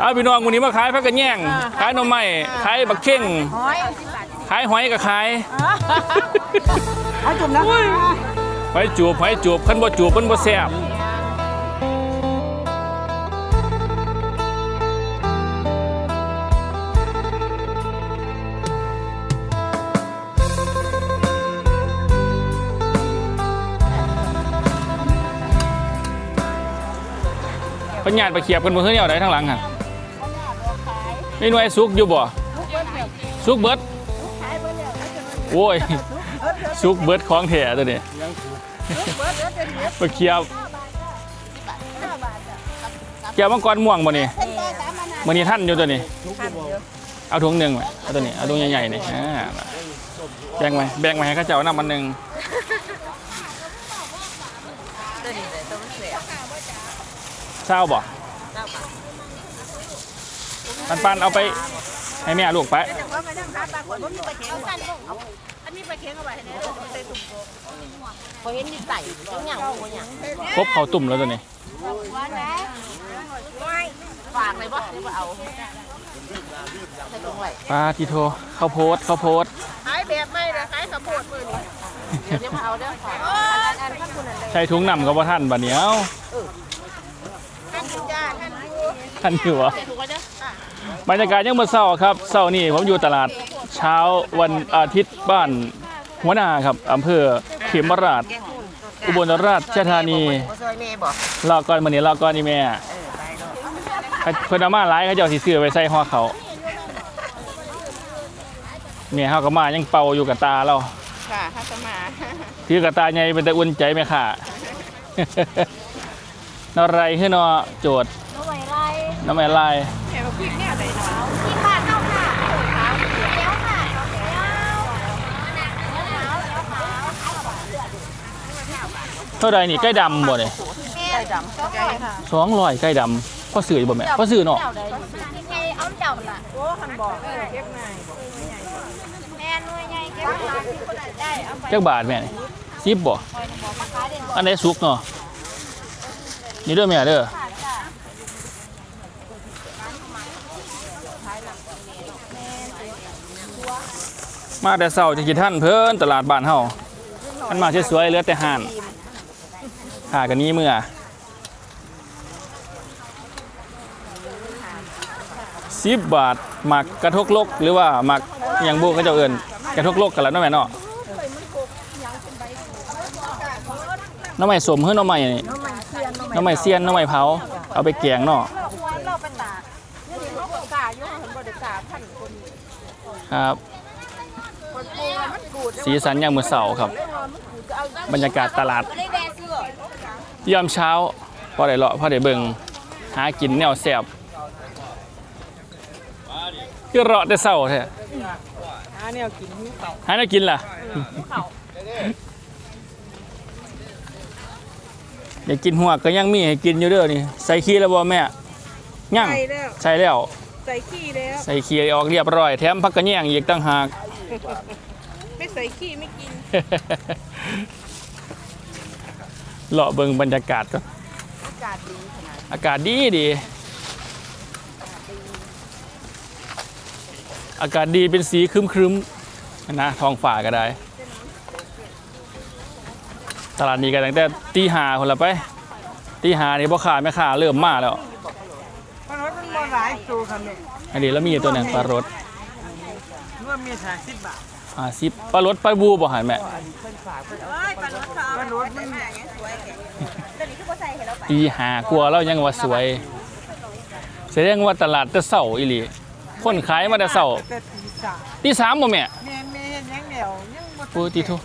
เอาพี่น้องวันนี้มาขายพักกันแย่งขายหน่อไม้ขายบักเข่งหอยขายหอยก็ขายเอาจุ่มนะหอยจูบหอยจูบคันบ่จูบมันบ่แซ่บ ปัญญาไปเขียบกันบ่เฮือแนวใดทางหลังหั่นมีหน่วยสุกอยู่บ่สุกเบิดโอ้ยซุกเบิร์ดของแท้ตัวนี้ไปเคียบเคียบมังกรม่วงบ่นี่มื้อนี้ท่านอยู่ตัวนี้ เอาถุงหนึ่งไว้เอาตัวนี้ เอาถุงใหญ่ๆนี่อ่าแบ่งไว้แบ่งไว้ให้เข้าเจ้านำมันหนึงเเศร้าบ่ปันปันเอาไปให้แม่ลูกไปพอเห็นมีไต่จังหยังบ่หยังครบเขาตุ่มแล้วตัวนี้ฝากเลยบ่หรือว่าเอาใส่ลงไว้ปลาทีโทข้าวโพดข้าวโพดขายแบบไม่เลยขายข้าวโพดมือนี้เดี๋ยวจะมาเอาเด้อขอใช้ถุงนำกับว่าท่านบัดเนี้ย ท่านคุณย่าท่านอยู่ ท่านอยู่เหรอใส่ถุงไว้เด้ออะบรรยากาศยังเมื่อเช้าครับเช้านี้ผมอยู่ตลาดเช้าวันอาทิตย์บ้านหัวนาครับอำเภอเขมราช อุบลราชธานีบ่ซอยแม่บ่รอก่อนมื้อนี้รอก่อนนี่แม่เออไปเด้อเพิ่นเอามาหลายเขาเจ้าสิซื้อไว้ใส่ห่อเขาวแม่เฮาก็มายังเป่าอยู่กับตาเราค่ะถ้าจะมาถือกับตาใหญ่เป็นแต่อุ่นใจแม่ค่ะนอไรคือเนอโจทย์เอาไว้ไร น้ำแม่ลายแม่บ่พริกแนวใดเนาะที่บ้านเท่าค่ะเดี๋ยวค่ะเดี๋ยวเท่าใดนี่ใกล้ดำบ่เนี่ยไก่ดำไก่ค่ะสองร้อยใกล้ดำพ่อซื้ออยู่บ่แม่พ่อซื้อเนาะไงเอาเจ้าล่ะโอ้คันบอกเออเก็บง่ายแม่หน่วยใหญ่เก็บมาที่คนได้เอาไปจักบาทแม่นี่สิบบ่อันไหนสุกเนาะนี่เด้อแม่เด้อ มาแต่เช้าจะกี่ท่านเพิ่นตลาดบ้านเฮามันมาสวยๆเหลือแต่ห่านหากันนี้เมื่อสิบบาทหมักกระทกลกหรือว่าหมักอย่างบุเขาเจ้าเอิ้นกระทกลกกันแล้วเนาะแม่เนาะน้ำใหม่สมเฮ้ยน้ำใหม่นี่น้ำใหม่เซียนน้ำใหม่เผาเอาไปแกงเนาะเราไปตากนี่เขาก็กล้าอยู่หันบ่ได้กล้าพันคนนี้ครับ คนปลูกมันกูด สีสันยามมื้อเสาร์ครับ บรรยากาศตลาดได้แบเสื้อยามเช้าพอได้เลาะพอได้เบิ่งหากินแนวแซ่บคือเลาะแต่เช้าแท้หาแนวกินหิวข้าวหาแนวกินล่ะอยากกินหัวกก็ยังมีให้กินอยู่เด้อนี่ใส่ขี้แล้วบ่แม่ยังใส่แล้วใส่แล้วใส่ขี้แล้วใส่ขี้ออกเรียบร้อยแถมพักกระแยงอีกต่างหาก ไม่ใส่ขี้ไม่กิน เลาะเบิ่งบรรยากาศก่อนอากาศดีขนาดอากาศดีดี อากาศดีเป็นสีครึ้มครึ้มๆนะท้องฟ้าก็ได้ ตลาดนี้กันตั้งแต่ตีหาคนละไป ตีหานี่พ่อค้าแม่ค้าเริ่มมาแล้วปลารสมันบ่หลายตัวค่ะแม่อันนี้แล้วมีตัวหนึงปลารสเมื่อมีสามสิบบาท อาสิบปลารสปลาบูบ่หันแม่เอ้ยปลารสเขาปลารสมันสวยแกตีหากลัวแล้วยังว่าสวยแสดงว่าตลาดแต่เสาอีหลีคนขายมาแต่เสาตีสามตีสามบ่แม่แม่แม่เห็นยังเดียวยังบ่พูดตีทุ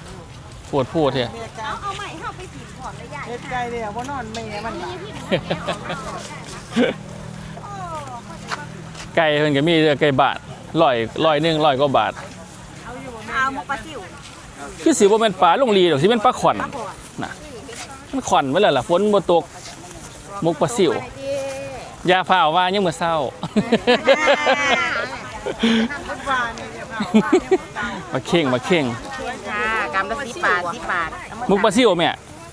ปวดพูดเถอะไก่เอาใหม่เข้าไปผีผอมเลยใหญ่เฮ็ดไก่เดียวบ่นอนแม่มันไก่เพิ่นก็มีเด้อไก่บาทร้อยร้อยหนึ่งร้อยกว่าบาทาหมกปลาซิวคือสิบ่แม่นปลาลงลีดอกสิเป็นปลาขวัญน่ะมันขวัญไว้แล้วล่ะฝนบ่ตกมุกปลาซิวอย่าฟ้าวว่ายังมื้อเช้ามันหวานนี่เนี่ยค่ะมาเข่งมาเข่งค่ะกำละ10บาท10บาทมุกปลาซิวแม่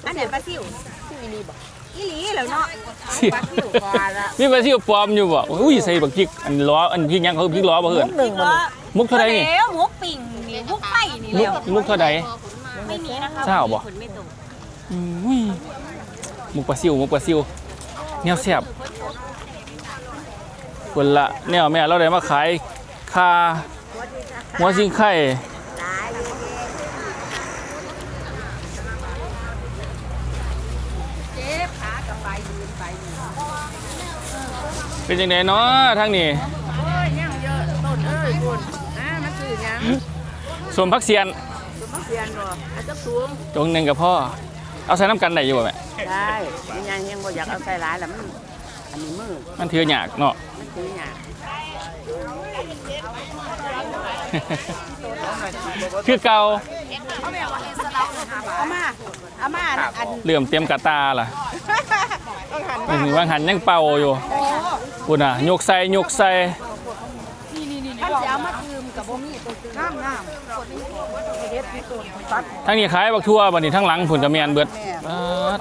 อันไหนปลาซิวที่นี่บ่ออีหลีแล้วเนาะสิมีปลาซิวปลอมอยู่บ่อุ้ยใส่บักพริกอันล้ออันพริกหยังเขาพริกล้อบ่เพิ่นหนึ่งมันมุกเท่าใดนี่แล้วหมูปิ่งนี่มุกไข่ นี่มุกแล้วมุกเท่าใด ไม่มีนะคะเจ้าบ่คนไม่ตรงอุ้ยมุกปลาซิวมุกปลาซิวแนวแซ่บคนละแนวแม่เราได้มาขายคาหัวซิงไข่เป็นยังไงเนาะทางนี้ โอ้ยยังเยอะต้นเอ้ยคุณอ่ามันซื้อยัง สมพักเซียนสมมติเรียนบ่อาจจะสูงจงหนึ่งกับพ่อ เอาใส่น้ำกันได้อยู่บ่แม่ได้มันยังยังบ่อยากเอาใส่ร้ายแล้วมันอันนี้มือมันถือหยากเนาะมันซื้อหยาคือเก่าเอามาเอามาอันอันเลื่อมเตรียมกระตาล่ะอืมวางหันยังเป่าอยู่ปุ่นอะยกใส่ยกใส่ท่านจะเอามาตืม กับบ่มีตัวตืมน้ำน้ำเฮ็ดที่ต้นตัดทั้งนี้ขายบักทั่วบัดนี้ทั้งหลังผุนกระเมียนเบิดปาด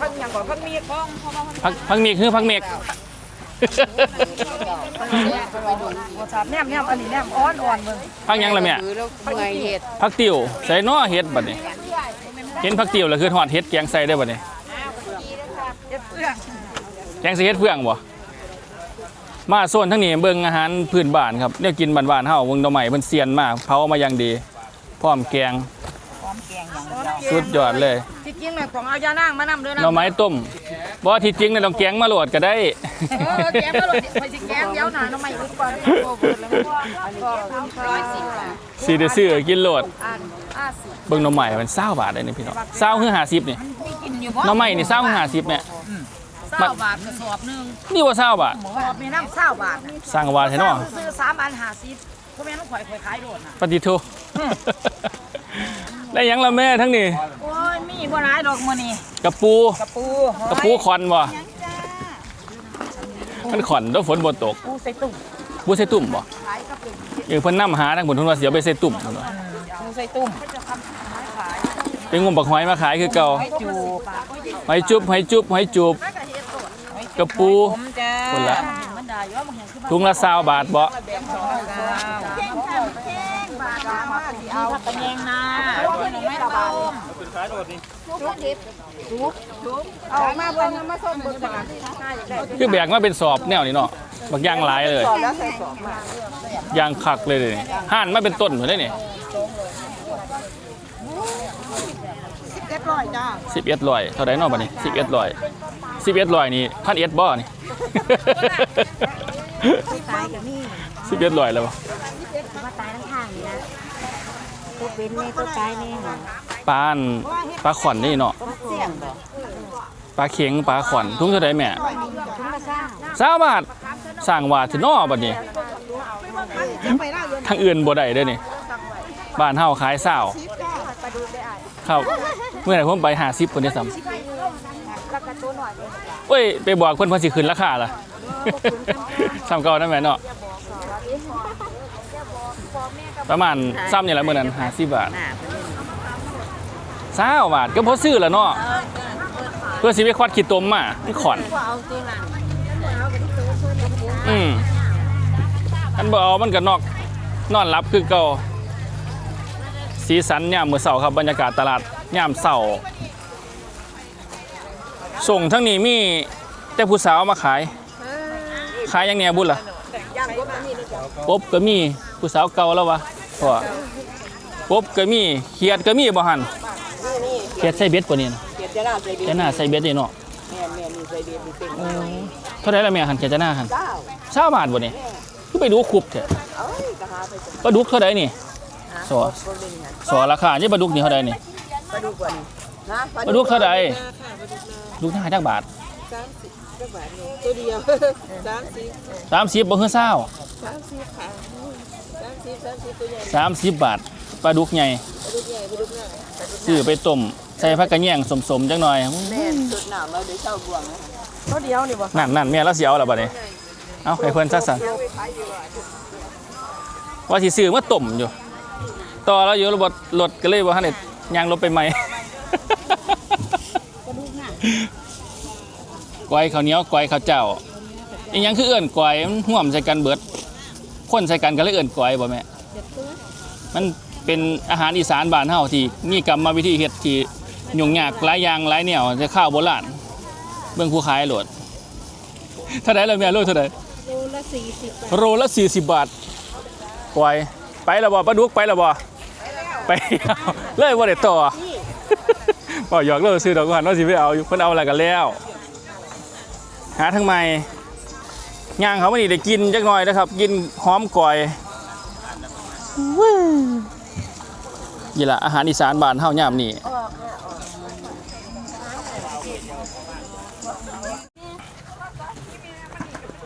พักยังก่อนพักมีของพักพักเมกคือพักเมกสาบแนมแนมอันนี้แนมอ่อนอ่อนเบิ่งพักหยังละแม่คือแล้วเมื่อยเฮ็ดพักติ๋วใส่น้อเฮ็ดบัดนี้ เห็นพักติ๋วแล้วคือทอดเฮ็ดแกงใส่ได้บัดนี้เฮ็ดเพื่องแกงใส่เฮ็ดเฟืองบ่ มาโซนทั้งนี้เบิ่งอาหารพื้นบ้านครับเนี่ยกินบ้านๆเฮาเบิ่งดอกไม้เพิ่นเซียนมากเผามาอย่างดี พร้อมแกง สุดยอดเลยที่จริงแม่ของเอายานางมานำด้วยนะหน่อไม้ต้มบ่ที่จริงเนี่ยต้องแกงมาโหลดก็ได้ เออแกงมาโหลดไปสิแกงเดี๋ยวหน่าน้ำใหม่อึดก่อนโอ้เพิ่นแล้วอันนี้ก็ร้อยสิบบาทสิได้ซื้อกินโหลดอันห้าสิบเบิ่งหน่อไม้มัน20บาทได้นี่พี่น้อง20คือ50นี่มีกินอยู่บ่หน่อไม้นี่20คือ50เนี่ย เศร้าบาทกระสอบหนึงนี่ว่า20บาทสอบมีน้ำเศร้าบาทสร้างว่าแท้เนาะซื้อสามอันห้าสิบพ่อแม่ต้องข่อยข่อยขายโดดน่ะ ปฏิโทได้หยังละแม่ทั้งนี้โอ้ย มีบ่หลายดอกมื้อนี้กระปูกระปูกระปูคอนบ่มันขอนแล้วฝนบ่ตกปูใส่ตุ่มบ่ใส่ตุ่มบ่เออเพิ่นนำหาทางบนทุนว่าสิเอาไปใส่ตุ่มพุ่นว่าปูใส่ตุ่มไปงมบักหอยมาขายคือเก่าให้จูบหอยจุบหอยจุบหอยจุบ กระปูผมจ้าคนละมันได้อยู่ว่ามันเห็นขึ้นถุงละ20บาทบ่มาเอาตะแยงนาไม่ต้มเอามาเบิ่งมาส้มเบิ่งก่อนคือแบกมาเป็นสอบแนวนี้เนาะบักอย่างหลายเลยสอบแล้วใส่สอบมายางคักเลยเดยวนี่ห่านมาเป็นต้นหมดเลยนี่ เจ็ดร้อยจ้าสิบเอ็ดลอยเท่าไดเนาะบัดนี้สิบเอ็ดลอยสิบเอ็ดลอยนี่พันเอ็ดบ่นี่ ตายกับนี่สิบเอ็ดลอยแล้วบ่มาตายทั้งทางนี่นะตัวเป็นแน่ตัวตายแน่หนอปลาอันปลาขอนนี่เนาะเสี่ยงบ่ปลาเข็งปลาขอนทุงเท่าไดแม่ถุงละซ่าสามบาทสร้างว่าที่นอบัดนี้ทางอื่นบ่ได้เด้อนี่บ้านเฮาขายเศร้า ครับ เมื่อไหร่ผมไป50คนได้ซ้ำแล้วก็ตัวหน่อยเลยโอ้ย ไปบอกเพิ่นเพิ่นสิขึ้นราคาล่ะซ้ำเก่านั่นแหละเนาะประมาณซ้ำนี่แหละมื้อนั้น50บาทเศร้าบาทก็พอซื้อแล้วเนาะเพื่อสิไปควัดขี้ตมมามันขอนเอาตัวนั้นอืมอันบ่เอามันก็นอกนอนรับคือเก่าสีสันยามมื้อเช้าครับบรรยากาศตลาด ยามเช้าส่งทั้งนี้มีแต่ผู้สาวมาขาย ขายยังแหน่บุญล่ะย่างก็แบบนี้นะจ๊ะปบก็มีผู้สาวเก่าแล้ววะพ่อปบก็มีเขียดก็มีบ่หันเขียดใส่เบ็ดปะนี่นะเกียรติหน้าใจดีจะหน้าใส่เบ็ดนี่เนาะเท่าไรละแม่หันเขียดจะหน้าหันเก้าเช้าบาทบ่นี่คือไปดูคุบเถอะปะปลาดุกเท่าไรนี่สอสอราคานี่ปลาดุกนี่เท่าไรนี่ ไปดูก่อนนะปลาดุกเท่าใดลูกหน้าจักบาทสามสิบจักบาทนี่ตัวเดียวสามสิบ30บ่คือเศร้าสามสิบค่ะสามสิบสามสิบตัวใหญ่30บาทปลาดุกใหญ่ไปดูใหญ่ไปดูหน้าซื้อไปต้มใส่ผักกระแยงสมๆจังหน่อยแม่สุดหนาวเราเดี๋ยวเช่าบวงนะคะตัวเดียวนี่บ่นั่นนั่นแม่แล้วสิเอาล่ะบัดนี้เอาให้เพิ่นซักสั่นว่าสิซื้อมาต้มอยู่ ต่อแล้วอยู่รถรถก็เลยบ่ทันได้ ย่างรถไปใหม่ก้อยข้าวเหนียวก้อยข้าวเจ้าอีหยังคือเอื้อนก้อยมันห่วมใส่กันเบิดคนใส่กันก็เลยเอื้อนก้อยบ่แม่มันเป็นอาหารอีสานบ้านเฮาที่มีกรรมวิธีเฮ็ดที่ยุ่งยากหลายอย่างหลายแนวจะข้าวโบราณเบิ่งผู้ขายโหลดเท่าไหร่แล้วแม่โลเท่าไหร่โลละสี่สิบโลละ40 บาทก้อยไปแล้วบ่ปลาดุกไปแล้วบ่ ไปแล้วเลยบ่ได้ต่อบ่หยอกเลิกซื้อดอกกุหลาบว่าสิไปเอาอยู่เพิ่นเอาอะไรกันแล้ว หาทางใหม่ย่างเขาไม่นี่ได้กินจักหน่อยนะครับ กินหอมก่อยนี่ล่ะอาหารอีสานบ้านเฮายามนี่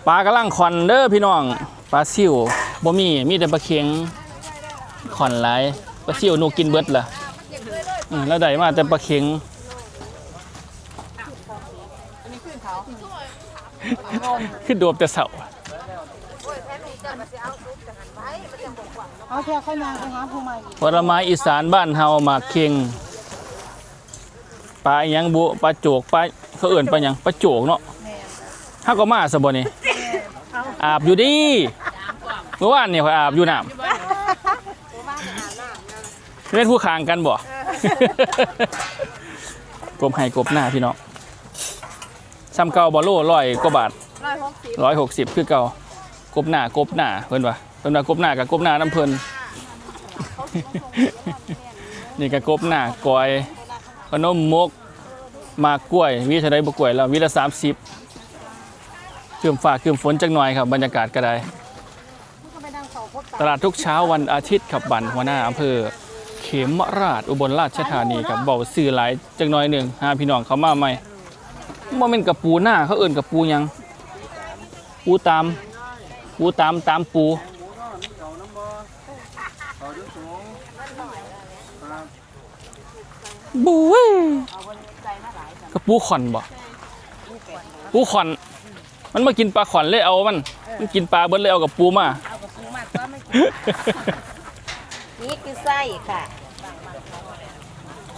ปลากระลังขอนเด้อพี่น้องปลาซิวบ่มีมีแต่ปลาเค็งขอนหลาย ปลาซิวหนูกินเบิดล่ะอืมแล้วได้มาแต่ปลาเค็งขึ้นโดบแต่เสาเอาแค่ข้าวนางไปหาผู้ใหม่อีกผลไม้อีสานบ้านเฮาหมากเค็งปลาอิหยังบุปลาโจกปลาเขาเอื่นปลาหยังปลาโจกเนาะห้าก็มาสบนี่อาบอยู่ดีเมื่อวานเนี่ยข่อยอาบอยู่น้ำ เล่นผู้คางกันบ่กบให้กบหน้าพี่น้องซ้ำเก่าบอลโล่ร้อยกว่าบาทร้อยหกสิบร้อยหกสิบคือเก่ากบหน้ากบหน้าเพิ่นว่าเพิ่นว่ากบหน้ากับกบหน้าน้ำเพิ่นนี่ก็กบหน้ากอยขนมมกหมากกล้วยวิเท่าไดบ่กล้วยแล้ววิละ30เคื่อมฟ้าเคื่อมฝนจักหน่อยครับบรรยากาศก็ได้ตลาดทุกเช้าวันอาทิตย์ครับบันหัวหน้าอำเภอเขมราชอุบลราชธานีครับเบาซื้อหลายจักหน่อยหนึ่งหาพี่น้องเขามาใหม่บ่แม่นกับปูหน้าเขาเอิ่นกับปูหยัง ปูตาม ปูตามตามปูบุ้ยกระปูขอนบ่ปูขอน มันมากินปลาขอนเลยเอามัน มันกินปลาเบิดเลยเอากับปูมา เอากับปูมากก็ไม่นี่คือไส้ค่ะ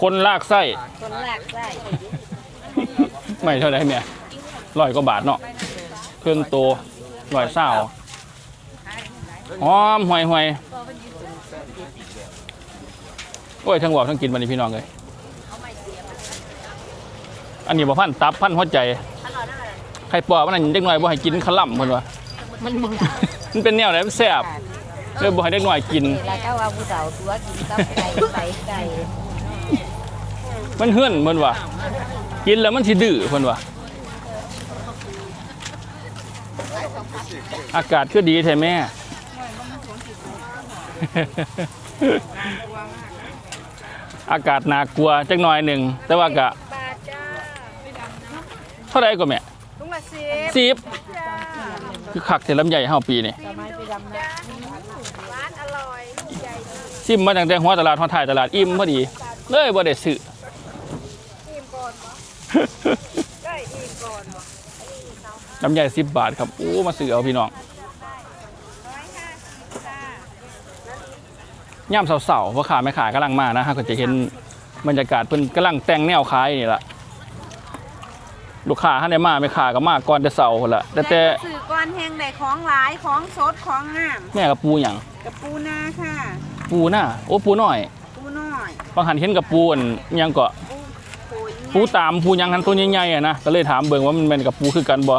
คนลากไส้ คนแรกไส้ไม่เท่าไหรเนี่ยร้อยกว่าบาทเนาะเครื่องโตร้อยเศร้าหอมห่วยห่วยโอ้ย ทั้งบอกทั้งกินวันนี้พี่น้องเลยอันนี้บ่พันตับพันหัวใจใครปอกมันนั่นเด็กน้อยบ่ให้กินขลั่มเพิ่นว่ามันมึงมันเป็นแนวไหนมันแซ่บเลยบ่ให้เด็กน้อยกิน แล้วก็ว่าผู้สาวตัวกินกับไก่ไก่ไก่ มันเฮือนเพิ่นว่ากินแล้วมันสิดื้อเพิ่นว่าอากาศคือดีแท้แม่ อากาศน่ากลัวจักหน่อยหนึ่ง แต่ว่าก็เท่าไหร่ก็แม่ลุงละสิบสิบคือคักเทลำใหญ่เฮาปีนี่ทำไมไปดำนะร้านอร่อยลูกใหญ่ซิมมาตั้งแต่หัวตลาดหัวถ่ายตลาดอิ่มพอดี เลยบ่ได้ซื้ออิ่มก่อนบ่ ได้อิ่มก่อนบ่ลำไยสิบบาทครับโอ้มาซื้อเอาพี่น้องร้อยห้าสิบจ้าย่ำเสาๆพ่อขาแม่ขากำลังมานะฮะก็จะเห็นบรรยากาศเพิ่นกำลังแต่งแนวขายนี่ละลูกค้าท่านได้มาแม่ขาก็มาก่อนแต่เสาพุ่นละแต่แต่สื่อก้อนแห้งได้ของหลายของสดของงามแม่กับปูหยังกับปูนาค่ะ ปูหน้าโอ้ปูน้อย ปูน้อยบางหันเห็นกับปูอันหยังก็ปูปูย ปูตามปูหยังหันตัวใหญ่ๆอะนะก็เลยถามเบิ่งว่ามันเป็นกับปูคือกันบ่อั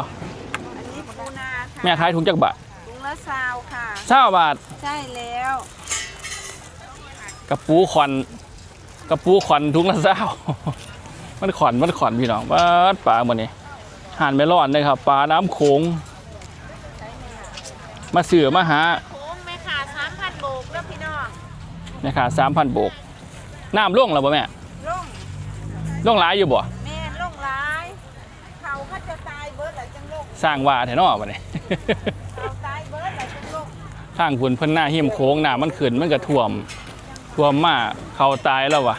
นนี้ปูนาค่ะแม่ขายถุงจักบาทถุงละซาวค่ะ เช้าบาทใช่แล้วกับปูขอนกับปูขอนถุงละเช้า มันขอนมันขอนพี่น้องปลาดปลาหมดนี่ห่านไม่รอดเลยครับปลาน้ำโขงมาเสือมาหาโค้งแม่ค่ะสามพันโบกแล้วพี่น้องเนี่ยค่ะสามพันโบกน้ำล่วงแล้วบ่แม่ล่ง ล่วงหลายอยู่บ่แม่ล่งร้ายเขาก็จะตายเบิร์ดหละจังล่งสร้างว่าแถวนอกบ่เนี่ย เขาตายเบิร์ดหละจังล่งทางคุณเพิ่นหน้าหิมโค้งน้ำมันขึ้นมันก็ท่วมท่วมมาเขาตายแล้ววะ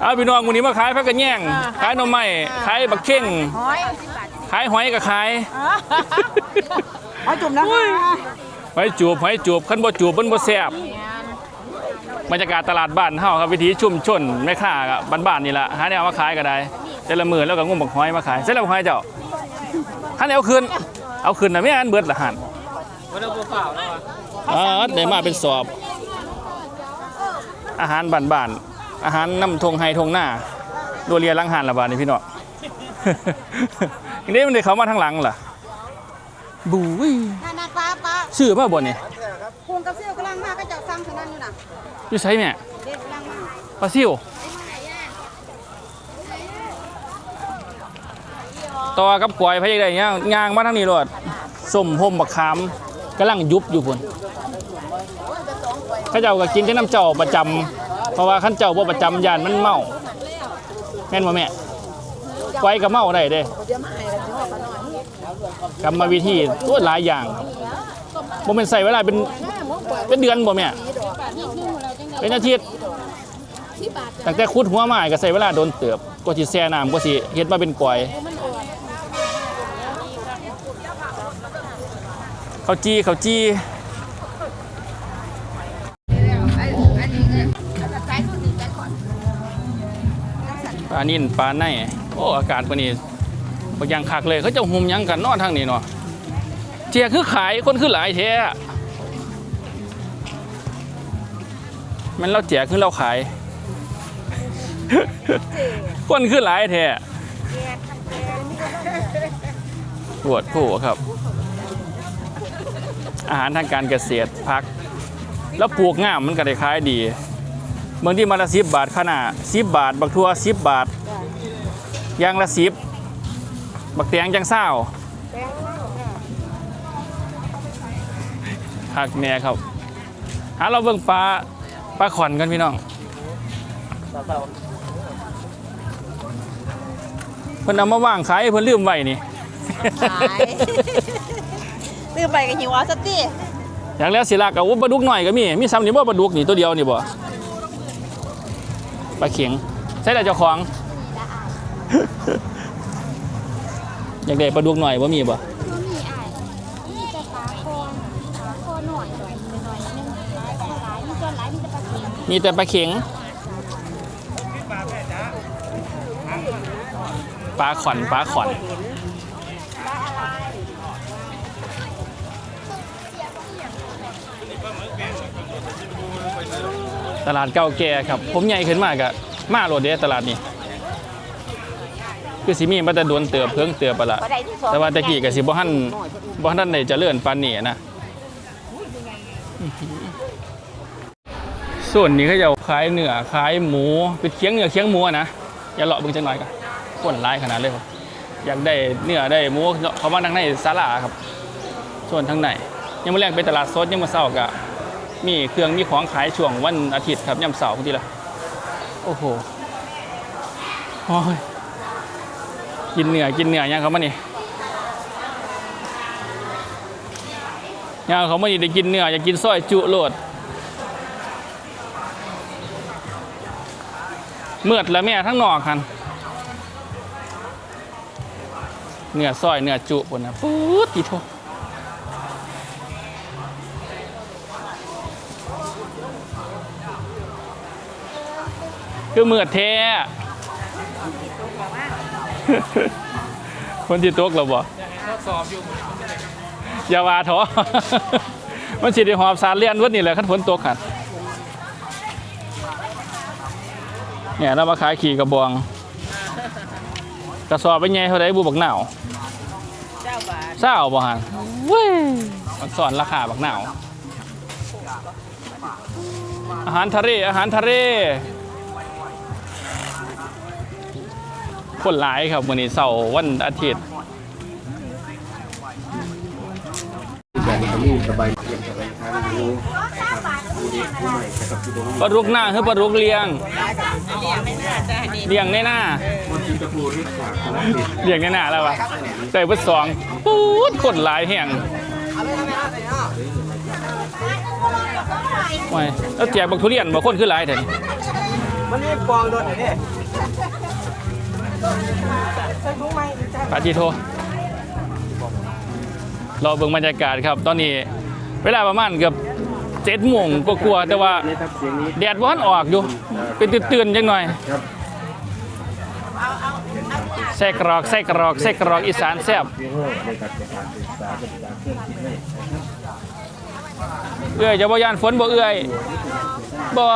เอาพี่น้องวันนี้มาขายพักกันแย่งขายหน่อไม้ขายบักเข่งหอยขายหอยกับขายเอาจุ่มนะคะหอยจูบหอยจูบคันบ่จูบมันบ่แซ่บ บรรยากาศตลาดบ้านเฮาครับวิถีชุมชนแม่ค้ากับบ้านๆนี่ละหาแนวมาขายก็ได้แต่ละมือแล้วก็งมบักหอยมาขายเสร็จแล้วบักหอยเจ้าหันเอาคืนเอาคืนน่ะไม่อันเบิดละหันอ๋อได้มาเป็นสอบ อาหารบ้านๆอาหารน้ำทงไฮทงหน้าตัวเรียนลังหันละบาดนี่พี่น้องนี่มันได้เขามาทางหลังล่ะบุ้ยนั่นนะป้าป้าชื่อมาบ่เนี่ ยคุณกับเซี่ยวกำลังมาก็จะฟังเท่านั้นอยู่น่ะอยู่ใช้แม่เด็กกำลังมาปลาซิวต่อกับกล้วยพะยังไดเนี่ยงางมาทางนี้โลดส้มห่มบักขามกำลังยุบอยู่พุ่นข้าเจ้าก็กินที่น้ำเจ้าประจำเพราะว่าขั้นเจ้าบ่ประจำยานมันเมาแม่นบ่แม่ไว้ก็เมาได้เด้กรรมวิธีตัวหลายอย่างครับบ่เป็นใส่เวลาเป็น เป็นเดือนบ่แม่เป็นอาทิตย์ตั้งแต่ขุดหัวไม้ก็ใส่เวลาโดนเติบกว่าสิแช่น้ำกว่าสิเฮ็ดมาเป็นกลอยข้าวจี้ข้าวจี้ปลานิ่นปลาในโอ้อากาศปานนี้บางอย่างคักเลยเขาจะหุมหยังกันนอนทางนี้เนาะเจียคือขายคนคือหลายแท้ มันเราแจกคือเราขายคนคือหลายแท้ปวดผู้ครับ อาหารทางการเกษตรพัก แล้วปลูกง่ามมันก็ได้ขายดีเมืองที่มาละสิบบาทขนาดสิบบาท บักทั่วสิบบาทยางละสิบบักเตียงจังเศร้าหักแน่ครับหาเราเบิ่งปลา ปลาขอนกันพี่น้องเพิ่นเอามาว่างขายเพิ่นลืมไว้นี่ขายตื่นไปกับหิวเอาสติอย่างแล้วสิลากกับว่าปลาดุกหน่อยก็มีมีซ้ำนี่บ่ปลาดุกนี่ตัวเดียวนี่บ่ปลาเข็งใช่แต่เจ้าของ อยากได้ปลาดุกหน่อยบ่มีบ่ มีแต่ปลาเข็ง ปลาขอนปลาขอนตลาดเก่าแก่ครับ ผมใหญ่ขึ้นมากอะมาโรดเดตลาดนี้ คือสิมีมาแต่โดนเตือบเพิ่งเตือบไปละแต่ว่าตะกี้กับสิบ่ทันบ่ทันได้เจริญปานนี้นะ ส่วนนี้เขาจะขายเนื้อขายหมูเป็นเคียงเนื้อเคียงหมูนะอย่าเลาะเบิ่งจังหน่อยกันคนหลายขนาดเลยครับอยากได้เนื้อได้หมูเขามาทางในศาลาครับ ส่วนทางในยังมาแรงเป็นตลาดสดยังมาเศร้าก็มีเครื่องมีของขายช่วงวันอาทิตย์ครับยามเสาร์พอดีละโอ้โหโอ้ยกินเนื้อกินเนื้อยังเขามานี่ยังเขามานี่ได้กินเนื้ออยากกินซอยจุโลด เมือดแล้วแม่ทั้งนอกคันเนื้อซอยเนื้อจุปนนะปุ๊ดทีโทคือเมือดแท้คนที่ตกเราบ่สอบอย่าว่าท้อมันสิได้หอบสารเลียนวัดนี่แหละคันฝนตกขัน เนี่ยเรามาขายขี่กระบองกระสอบไปไงเท่าไรบูบักหนาวเจ้าบาทเศร้าบ่ฮันเว้ยมันสอนราคาบักหนาวอาหารทะเลอาหารทะเลคนหลายครับวันนี้เสาร์วันอาทิตย์แบบนี้สบายเย็นสบายทาง ปลาดุกหน้าคือปลาดุกเลี้ยงเลี้ยงในหน้าคนที่ตะปูที่ฝากของติดเลี้ยงในหน้าแล้ววะใส่เบิดสองปู๊ดคนหลายแห่งโอ้ยแล้วแจกบักทุเรียนบ่คนคือหลายแท้นี่มันนี่ปองโดนไหนเนี่ยปาจิโทรอเบิ่งบรรยากาศครับ ตอนนี้เวลาประมาณเกือบ เจ็ดโมงก็กลัวาๆแต่ว่านี่ครับเสียงนี้ แดดว่านออกอยู่เป็นตื่นๆจังหน่อยครับ ไส้กรอกไส้กรอกไส้กรอกอีสานแซ่บเสียงห้องในการจัดการศึกษาศึกษาเครื่องคิดให้เอื้อยจะบ่ยานฝนบ่เอื้อยบ่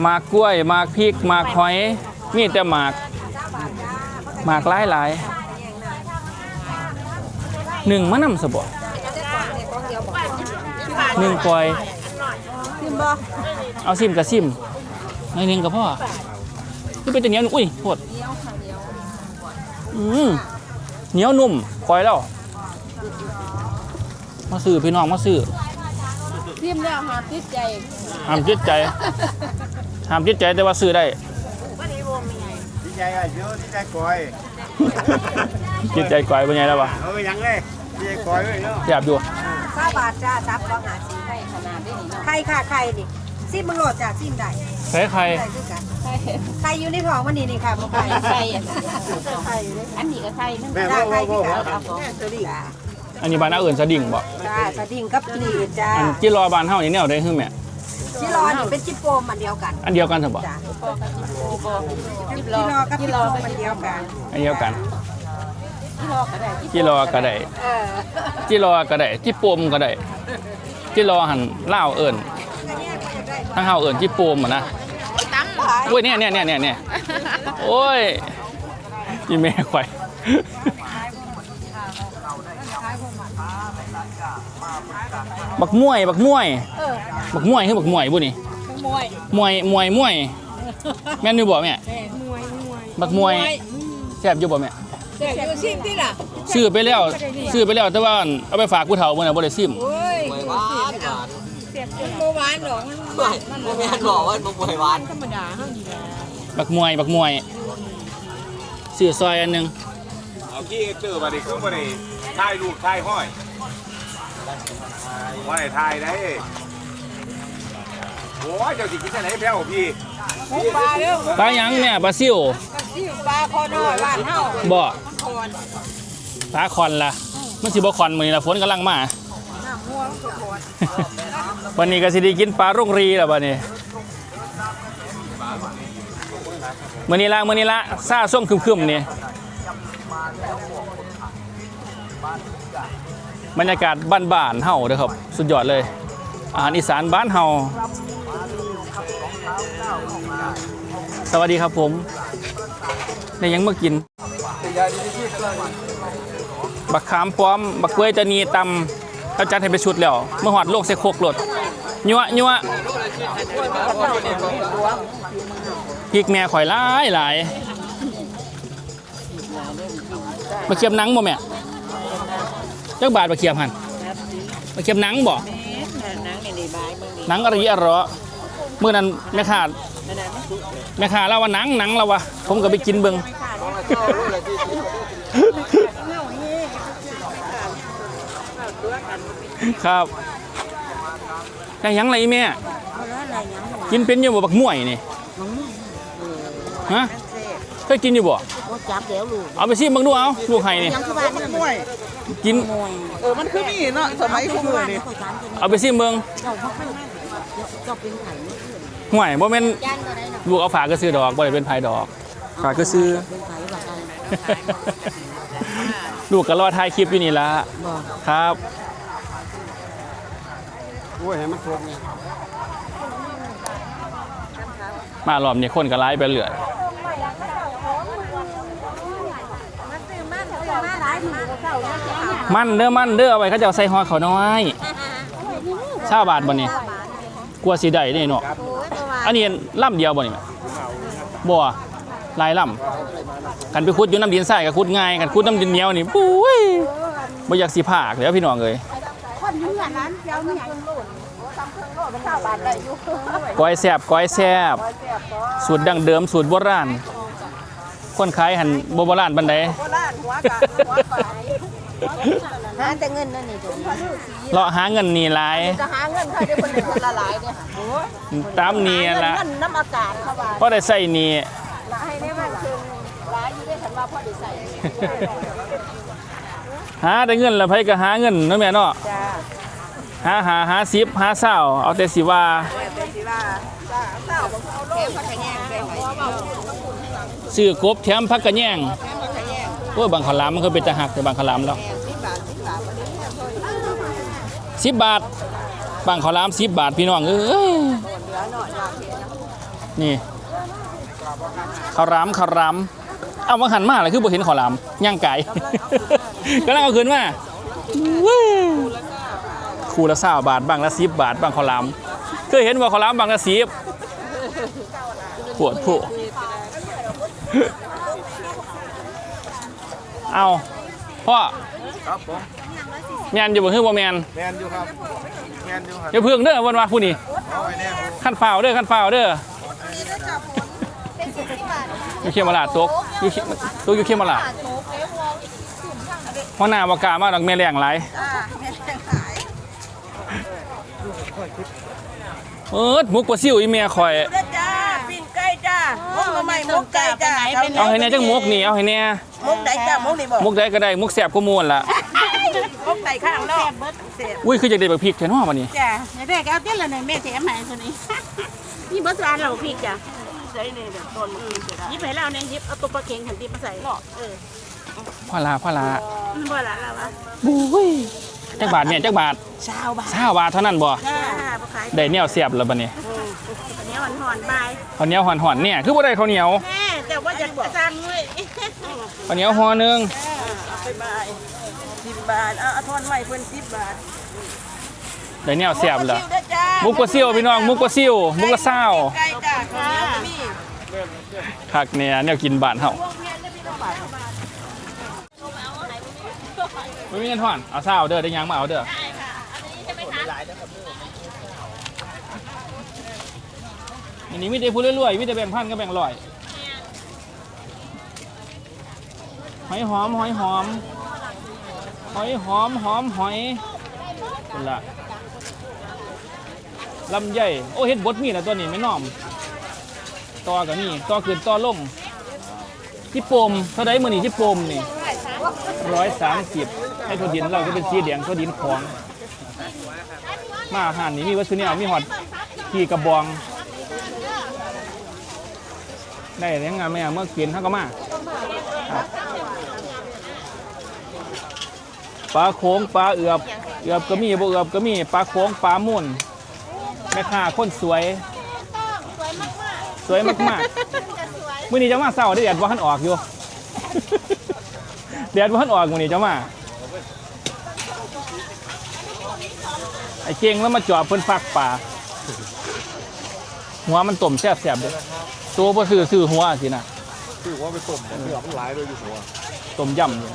หมากกล้วยหมากพริกหมากหอย มีแต่หมากหมากหลายหลายๆ หนึ่งมะนำสบหนึ่งปล่อยซิมบ่เอาซิมกับซิมในอยหนึ่งกับพ่อคือเป็นตัวเหนียวอุ้ยโทษอืมเหนียวนุ่มคอยแล้ว มาซื้อพี่น้องมาซื้อซิมแล้วหาติดใจห้ามจิตใจห้ามจิตใจแต่ว่าซื้อได้ดีใจอะเยอะดีใจก่อยจิตใจก่อยเป็นไงแล้ววะเอาไปยังเลย ดีใจก่อยเลยเนาะแซ่บอยู่ข้าบาทจ้าซับก็หาซีได้ขนาดได้นี่เนาะไข่ค่ะไข่นี่ซิมมึงโหลดจ้าซิมได้ใส่ไข่ได้ด้วยกันไข่อยู่ในท้องมันนี่นี่ค่ะบ่ไข่ไข่ไข่อยู่ในอันนี้ก็ใช่นึงแม่จ้าโว้ไข่โว้ที่โว้กันครับผมสวัสดีจ้าอันนี้บ้านอาเอื่นสะดิ่งบ่จ้าสะดิ่งกับนี่จ้าอันที่รอบ้านเฮานี่แนวได้คือแม่ที่รอนี่เป็นจิปโปมอันเดียวกัน อันเดียวกันซะบ่จ้าจิรอกับจิปโปมอันเดียวกัน อันเดียวกัน จิรอก็ได้จิรอก็ได้เออจิรอก็ได้จิปมก็ได้จิรอหันลาวเอิ้นทั้งเฮาเอิ้นจิปมอะนะโอ้ยเนี่ยเนี่ยเนี่ยเนี่ยเนี่ยโอ้ยอีแม่ข่อยบักม่วยบักม่วยบักม่วยคือบักม่วยบุนี่มวยมวยมวยมวยแม่นอยู่บ่แม่มวยมวยบักมวยแซ่บอยู่บ่แม่ แต่อยู่ซิมที่ล่ะซื้อไปแล้วซื้อไปแล้วแต่ว่าเอาไปฝากผู้เฒ่ามื้อน่ะบ่ได้ซิมโอ้ยหวานหวานเสียบมันบ่หวานหรอกมันหวานมันแม่บอกว่าบ่ป่วยหวานธรรมดาเฮานี่แหละบักมวยบักมวยซื้อซอยอันหนึงเอาขี้เจอมาดิเขาไม่ได้ถ่ายรูปถ่ายห้อยว่าได้ถ่ายได้ โอ้ยเจ้าสิกินจะไหนแพ้วพี่หมูปลาเด้อปลาหยังเนี่ยปลาซิวซิ่วปลาคอน้อยบ้านเฮาบ่คอนปลาคอนล่ะมันสิบ่คอนมื้อนี้ล่ะฝนกำลังมาน้ำม่วงก็คอนวันนี้ก็สิได้กินปลาโรงรีแล้วบัดนี้มื้อนี้ละมื้อนี้ละซาส้มครึมๆนี่บรรยากาศบ้านๆเฮาเด้อครับ สุดยอดเลย อาหารอีสานบ้านเฮา สวัสดีครับผมได้หยังมากิน บักขามป้อม บักกล้วยจะนีตำเขาจัดให้ไปชุดแล้ว เมื่อหอดโลกเสกโคกรถยัวยัวพริกแม่ข่อยหลายหลายมาเคียบหนังบ่แม่จักบาทมาเคียบหันมาเคียบหนังบ่นังนี่ได้บายมึงนี่หนังอะไรอะเหรอเมื่อนั้นแม่ค้า แม่ค้าเล่าว่าหนังหนังเราวะผมก็ไปกินเบิ่งครับได้หยังไรแม่กินเป็นอยู่บ่บักม่วยนี่ฮะเคยกินอยู่บ่จับแล้วลูกเอาไปซิมเบิ่งดูเอาลูกไห้นี่ยังคือบ้านนั่นมวยกินเออมันคือมีเนาะสมัยคู่มือนี่เอาไปซิมเบิ่งเจ้าพ่อข้างในเจ้าเป็นไผ่ ห่วยบ่แม่นลูกเอาฝากก็ซื้อดอกบ่ได้เป็นไผดอก ฝากก็ซื้อ เป็นไผ่ว่ากันลูกก็รอถ่ายคลิปอยู่นี่ล่ะบ่ครับ โอ้ยให้มันทวงไงมารอบนี้คนก็ร้ายไปเรื่อยมาหลายมือก็เข้าแล้วจ้ะมันเด้อมันเด้อเอาไว้เขาจะเอาใส่ห่อเขาวน้อยชาบาทบ่นี่กลัวสิได้นี่เนาะ โอ้ยประมาณ อันนี้ล่ำเดียวบ่นี่แม่บ่หลายล่ำกันไปขุดอยู่น้ำดินทรายก็ขุดง่ายกันขุดน้ำดินเหนียวนี่ปุ้ยบ่อยากสิพากเลยพี่น้องเอ้ยคนเมื่อนั้นเจ้าเนี่ยก้อยแซ่บก้อยแซ่บสูตรดั้งเดิมสูตรโบราณคนขายหันบ่โบราณปานใด หาแต่เงินนั่นนี่จ้ะเลาะหาเงินนี่หลายจะหาเงินใครได้คนละคนละหลายเนี่ยโอ้ยตามนี่ละเงินน้ำอากาศเขาว่าพอได้ใส่นี่ให้ได้มากคือหลายอยู่ได้คันว่าพอได้ใส่หาได้เงินแล้วไผก็หาเงินเนาะแม่เนาะจ้าหาหาหาสิบหาเศร้าเอาแต่สิว่าเป็นสิว่าจ้าเศร้าบ่เอาโลกพักกันแย่งไปหอยซื้อกบแถมพักกระแยง โอ้ยบางขาวหลามมันเคยเป็นตะหักแต่บางขาวหลามแล้วสิบบาทบางขาวหลามสิบบาทพี่น้องเอ้ยนี่ขาวหลามขาวหลามเอามาหันมาเลยคือบ่เห็นขาวหลามย่างไก่กำลังเอาคืนมาคูละสาบาทบางละสิบบาทบางขาวหลามเคยเห็นว่าขาวหลามบางละสิบปวดผู้ เอาพ่อครับผมแมนอยู่บ่คือบ่แมนแมนอยู่ครับแมนอยู่ครับอย่าเพิ่งเด้อวันว่าผู้นี้เอาไว้แน่ครับขั้นฝ่าวเด้อขั้นฝ่าวเด้ออยู่เขียมาลาดตกอยู่เขียตกอยู่เขียมาลาดหัวหน้าบ่กล้ามาดอกแม่แรงหลายเอิดมุกปลาซิวอีเมียข่อยจ้าปิ้งไก่จ้า มุกมาใหม่มุกไก่จ้าเอาให้แน่จังมุกนี่เอาให้แน่มุกใดจ้ามุกนี่บอกมุกใดก็ได้มุกแซ่บก็ม่วนล่ะมุกใดข้างนอกเสร็จอุ้ยคือจักได้บักพริกแท้เนาะบัดนี้จ้าแม่ก็เอาเต้นละหน่อยแม่แถมให้ตัวนี้นี่เบิร์สานเราพริกจ้ะใส่นี่แบบต้นมือจะได้ยิบให้เราเนี่ยยิบเอาตัวปลาเค็งหันตีมาใส่เออพ่อลาพ่อลามันบ่ละเราวะบุ้ย จักบาทแม่จักบาทชาวบ้าน20บาทเท่านั้นบ่จ้าบ่ขายได้แนวเสียบแล้วบัดนี้อันนี้หอนๆบายข้าวเหนียวห่อนๆเนี่ยคือบ่ได้ข้าวเหนียวแม่แต่ว่าจะสั่งเลยข้าวเหนียวห่อหนึงไปบายสิบบาทเอาทอนไว้เพิ่นสิบบาทได้แนวเสียบแล้วจ้ามุกกระซิวพี่น้องมุกกระซิวมุกกระเศร้าไก่จ้าข้าวเหนียวก็มีคักเนี่ยแนวกินบ้านเฮาไไม่มีเงินทอน เอาเศร้าเด้อได้ยังมาเอาเด้ออันนี้มีแต่ผู้รวยๆมีแต่แบ่งพันก็แบ่งค์ร้อย หอยหอม หอยหอม หอยหอม หอมหอยนั่นละลำไยโอ้เฮ็ดบดมีนะตัวนี้ไม่น้อมต่อกับนี่ต่อขึ้นต่อลงที่ปมเท่าไดมือนี่ที่ปมนี่ร้อยสามสิบ ให้ถั่วดินเราก็เป็นสีแดงถั่วดินของ มาอาหารนี่มีวัตถุเนี่ยมีหอดขี่กระบอง ได้ยังไงแม่เมื่อกินเขาก็มาปลาโค้งปลาเอือบเอือบก็มีบ่เอือบก็มีปลาโค้งปลามุ่นแม่ค้าคนสวย สวยมากๆมื่อนี้จะมาเศร้าได้แดดว่าหันออกอยู่ แดดว่าหันออกมื่อนี้จะมา ไอ้เก่งแล้วมาจอบเพิ่นฟักป่าหัวมันต้มแซ่บๆเด้อตัวบ่ซื้อซื้อหัวสินะคือว่าไปต้มเนื้อมันหลายเลยอยู่หัวต้มยำนี่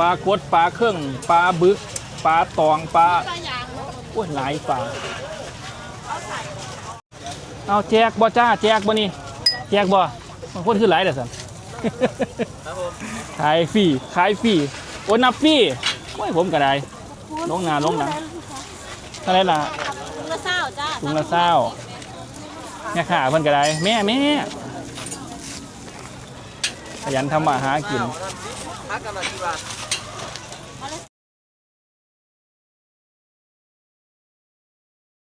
ปลากดปลาเครื่องปลาบึกปลาตองปลาโอ้ยหลายปลาเอาแจกบ่จ้าแจกบ่นี่แจกบ่บางคนคือหลายเด้อสัน ขายฟรีขายฟรีโอ้นับฟรีโอ้ยผมก็ได้ ลงงานลงหนัง เท่าไหรล่ะถุงละเศร้าจ้าถุงละเศร้าแม่ข่าเพิ่นก็ได้ แม่แม่ขยันทำมาหากิน พักกันละสิบบาท